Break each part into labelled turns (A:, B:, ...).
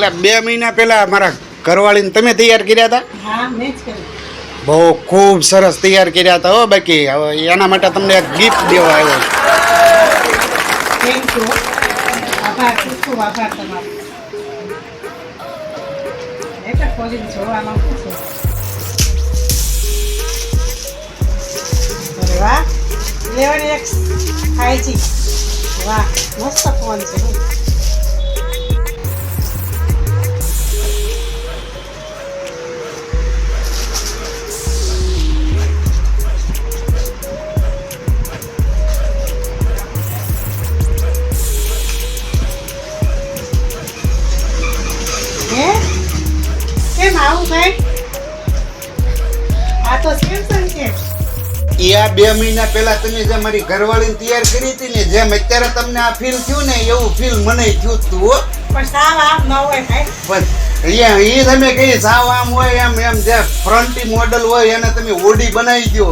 A: એટલે બે મહિના પહેલા મારા ઘરવાળીને તમે તૈયાર કર્યા હતા? બહુ ખૂબ સરસ તૈયાર કર્યા હતા હો બાકી. હવે એના માટે તમને એક ગિફ્ટ દેવા આવ્યો
B: વાહ તમારો એક ફાઈવ વાહ મસ્ત ફોન છે. હો. હે કેમ આવું ભાઈ? આ તો સેમસંગ છે.
A: એ આ બે મહિના પહેલા તમે જે મારી ઘરવાળીને તૈયાર કરી હતી ને જેમ અત્યારે તમને આ ફીલ થયું ને એવું ફીલ મને થયું જ તું હો.
B: પણ સાવ આમ ન હોય ભાઈ.
A: પણ એ તમે કઈ સાવ આમ હોય એમ એમ જે ફ્રન્ટી મોડલ હોય એને તમે ઓડી બનાવી દો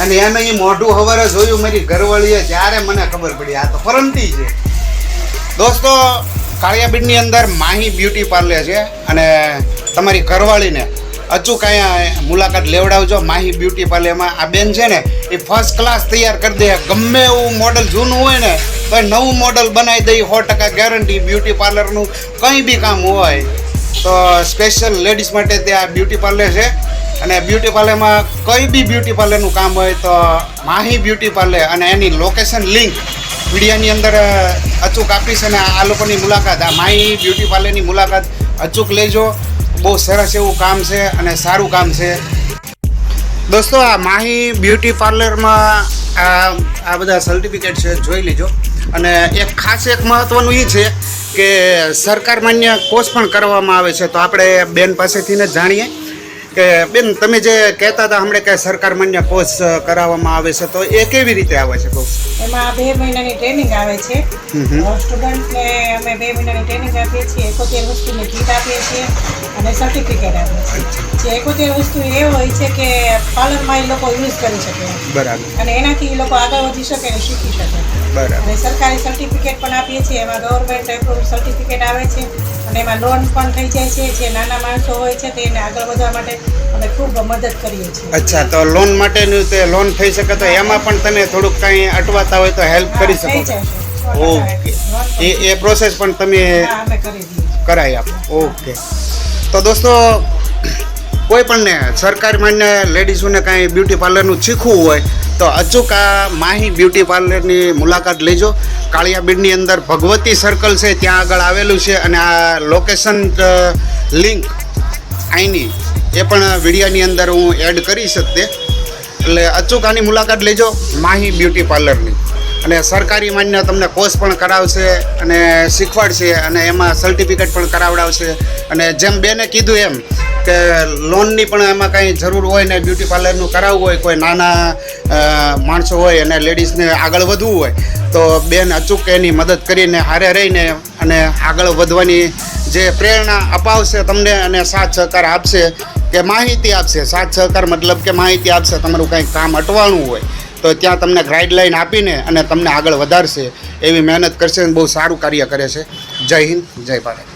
A: અને એને એ મોઢું હવારે જોયું મારી ઘરવાળીએ ત્યારે મને ખબર પડી આ તો ફ્રન્ટી છે. દોસ્તો કાળિયાબીડની અંદર માહી બ્યુટી પાર્લર છે અને તમારી ઘરવાળીને અચૂક અહીંયા મુલાકાત લેવડાવજો. માહી બ્યુટી પાર્લરમાં આ બેન છે ને, એ ફર્સ્ટ ક્લાસ તૈયાર કરી દે. ગમે એવું મોડલ જૂનું હોય ને, તો નવું મોડલ બનાવી દઈ સો ટકા ગેરંટી બ્યુટી પાર્લરનું કંઈ બી કામ હોય, તો સ્પેશિયલ લેડીઝ માટે ત્યાં બ્યુટી પાર્લર છે. અને બ્યુટી પાર્લરમાં કંઈ બી બ્યુટી પાર્લરનું કામ હોય તો માહી બ્યુટી પાર્લર અને એની લોકેશન લિંક વિડીયાની અંદર અચૂક આપીશ અને આ લોકોની મુલાકાત, આ માહી બ્યુટી પાર્લરની મુલાકાત અચૂક લેજો. બહુ સરસ એવું કામ છે અને સારું કામ છે. દોસ્તો, આ માહી બ્યુટી પાર્લરમાં, આ આ બધા સર્ટિફિકેટ છે, જોઈ લેજો. અને એક ખાસ એક મહત્ત્વનું એ છે કે સરકાર માન્ય કોર્સ પણ કરવામાં આવે છે. તો આપણે બેન પાસેથી ને જાણીએ. કે બેન તમે જે કહેતા હતા હમણાં કે સરકાર માન્ય કોર્સ કરાવવામાં આવે છે તો એ કેવી રીતે આવે છે કોર્સ
B: એમાં બે મહિનાની ટ્રેનિંગ આવે છે. સ્ટુડન્ટને અમે બે મહિનાની ટ્રેનિંગ આપીએ છીએ. એકોતેર વસ્તુની કીટ આપીએ છીએ અને સર્ટિફિકેટ આપીએ છીએ. જે એકોતેર વસ્તુ એ હોય છે કે પાર્લરમાં એ લોકો યુઝ કરી શકે.
A: બરાબર.
B: અને એનાથી એ લોકો આગળ વધી શકે અને શીખી શકે.
A: બરાબર.
B: અને સરકારી સર્ટિફિકેટ પણ આપીએ છીએ. એમાં ગવર્મેન્ટ એપ્રુવ સર્ટિફિકેટ આવે છે. અને એમાં લોન પણ થઈ જાય છે. જે નાના માણસો હોય છે તેને આગળ વધવા માટે અમે ખૂબ મદદ કરીએ છીએ.
A: અચ્છા તો લોન માટેનું તે લોન થઈ શકે તો એમાં પણ તમે થોડુંક કંઈ અટવાતા હોય તો હેલ્પ કરી શકો. ઓકે. એ એ પ્રોસેસ પણ તમે કરાવી આપો. ઓકે. તો દોસ્તો કોઈ પણને સરકાર માન્ય લેડીઝોને કાંઈ બ્યુટી પાર્લરનું શીખવું હોય તો અચૂક આ માહી બ્યુટી પાર્લરની મુલાકાત લેજો. કાળિયાબીડની અંદર ભગવતી સર્કલ છે ત્યાં આગળ આવેલું છે અને આ લોકેશન લિંક અહીંની એ પણ વિડીયાની અંદર હું એડ કરીશ તે. એટલે અચૂક આની મુલાકાત લેજો માહી બ્યુટી પાર્લરની. અને સરકારી માન્ય તમને કોર્સ પણ કરાવશે અને શીખવાડશે અને એમાં સર્ટિફિકેટ પણ કરાવડાવશે. અને જેમ બેને કીધું એમ કે લોનની પણ એમાં કાંઈ જરૂર હોય ને બ્યુટી પાર્લરનું કરાવવું હોય, કોઈ નાના માણસો હોય અને લેડીઝને આગળ વધવું હોય, તો બેન અચૂક એની મદદ કરીને હારે રહીને અને આગળ વધવાની જે પ્રેરણા અપાવશે તમને અને સાથ સહકાર આપશે કે માહિતી આપશે. સાથ સહકાર મતલબ કે માહિતી આપશે, તમારું કંઈક કામ અટવાણું હોય, તો ત્યાં તમને ગાઈડલાઈન આપીને અને તમને આગળ વધારશે એવી મહેનત કરશે અને બહુ સારું કાર્ય કરે છે. જય હિન્દ, જય ભારત.